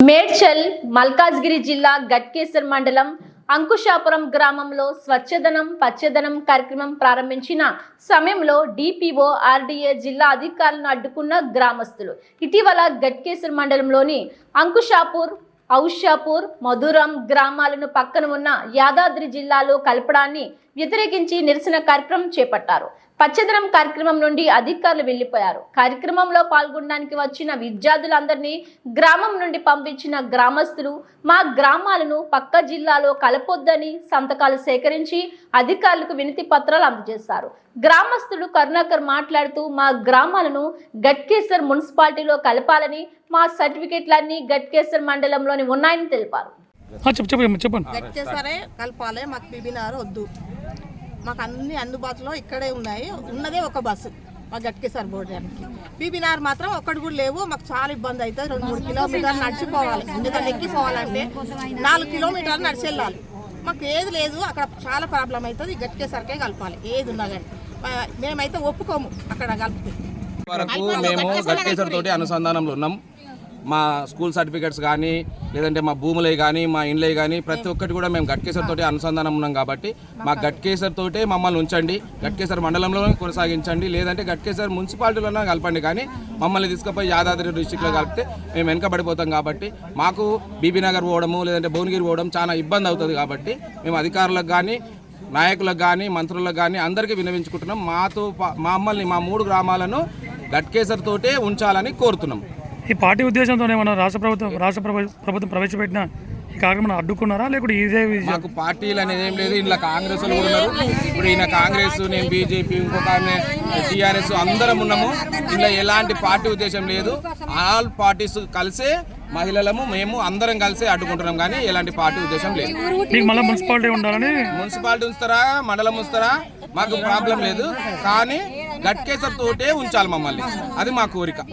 మేడ్చల్ మల్కాజ్గిరి జిల్లా గట్కేసర్ మండలం అంకుశాపురం గ్రామంలో స్వచ్ఛదనం పచ్చదనం కార్యక్రమం ప్రారంభించిన సమయంలో డిపిఓ ఆర్డీఏ జిల్లా అధికారులను అడ్డుకున్న గ్రామస్తులు. ఇటీవల గట్కేసర్ మండలంలోని అంకుషాపూర్ ఔషాపూర్ మధురం గ్రామాలను పక్కన ఉన్న యాదాద్రి జిల్లాలో కలపడాన్ని వ్యతిరేకించి నిరసన కార్యక్రమం చేపట్టారు. పచ్చదనం కార్యక్రమం నుండి అధికారులు వెళ్ళిపోయారు. కార్యక్రమంలో పాల్గొనడానికి వచ్చిన విద్యార్థులందరినీ గ్రామం నుండి పంపించిన గ్రామస్తులు మా గ్రామాలను పక్క జిల్లాలో కలపొద్దని సంతకాలు సేకరించి అధికారులకు వినతి పత్రాలు అందజేశారు. గ్రామస్తులు కరుణాకర్ మాట్లాడుతూ మా గ్రామాలను గట్కేసర్ మున్సిపాలిటీలో కలపాలని మా సర్టిఫికెట్లన్నీ గట్కేసర్ మండలంలోని ఉన్నాయని తెలిపారు. చెప్పండి. కలపాలి మాకు పిబినార్ వద్దు. మాకు అన్ని అందుబాటులో ఇక్కడే ఉన్నాయి. ఉన్నదే ఒక బస్సు మాకు గట్కేసారి పోవడానికి పీబీనార్ మాత్రం ఒక్కటి కూడా లేవు. మాకు చాలా ఇబ్బంది అవుతుంది. రెండు మూడు కిలోమీటర్లు నడిచిపోవాలి. ఎందుకంటే ఎక్కిపోవాలంటే నాలుగు కిలోమీటర్లు నడిచి వెళ్ళాలి మాకు ఏది లేదు. అక్కడ చాలా ప్రాబ్లం అవుతుంది. గట్కేసరికే కలపాలి. ఏది ఉన్నా కానీ. మేమైతే ఒప్పుకోము అక్కడ కలిపితే. వరకు మేము గట్కేసర్ తోటి అనుసంధానంలో ఉన్నాం. మా స్కూల్ సర్టిఫికెట్స్ కానీ లేదంటే మా భూములే కానీ మా ఇండ్లే కానీ ప్రతి ఒక్కటి కూడా మేము గట్కేసర్ తోటి అనుసంధానం ఉన్నాం కాబట్టి మా గట్కేసర్ తోటే మమ్మల్ని ఉంచండి. గట్కేసర్ మండలంలోనే కొనసాగించండి. లేదంటే గట్కేసర్ మున్సిపాలిటీలోనే కలపండి. కానీ మమ్మల్ని తీసుకుపోయి యాదాద్రి డిస్టిక్లో కలిపితే మేము వెనకబడిపోతాం కాబట్టి మాకు బీబీ నగర్ పోవడము లేదంటే భువనగిరి పోవడం చాలా ఇబ్బంది అవుతుంది కాబట్టి మేము అధికారులకు కానీ నాయకులకు కానీ మంత్రులకు కానీ అందరికీ వినవించుకుంటున్నాం మాతో మమ్మల్ని మా మూడు గ్రామాలను గట్కేసర్ తోటే ఉంచాలని కోరుతున్నాం. ఈ పార్టీ ఉద్దేశంతో ఏమన్నా రాష్ట్ర ప్రభుత్వం రాష్ట్ర ప్రభు- ప్రభుత్వం ప్రవేశపెట్టిన ఈ కార్యక్రమం అడ్డుకున్నారా? లేకుంటే ఇదే మాకు పార్టీలు అనేది ఏం లేదు. ఇంట్లో కాంగ్రెస్ వాళ్ళు కూడా ఉన్నారు. ఇప్పుడు ఈయన కాంగ్రెస్ నేను బీజేపీ ఇంకొక టీఆర్ఎస్ అందరం ఉన్నాము. ఇంట్లో ఎలాంటి పార్టీ ఉద్దేశం లేదు. ఆల్ పార్టీస్ కలిసే మహిళలము మేము అందరం కలిసి అడ్డుకుంటున్నాం. కానీ ఎలాంటి పార్టీ ఉద్దేశం లేదు. మళ్ళీ మున్సిపాలిటీ ఉండాలని? మున్సిపాలిటీ ఉంచుతారా? మండలం ఉంచుతారా? మాకు ప్రాబ్లం లేదు. కానీ గట్కేసర్ తోటే ఉంచాలి మమ్మల్ని. అది మా కోరిక.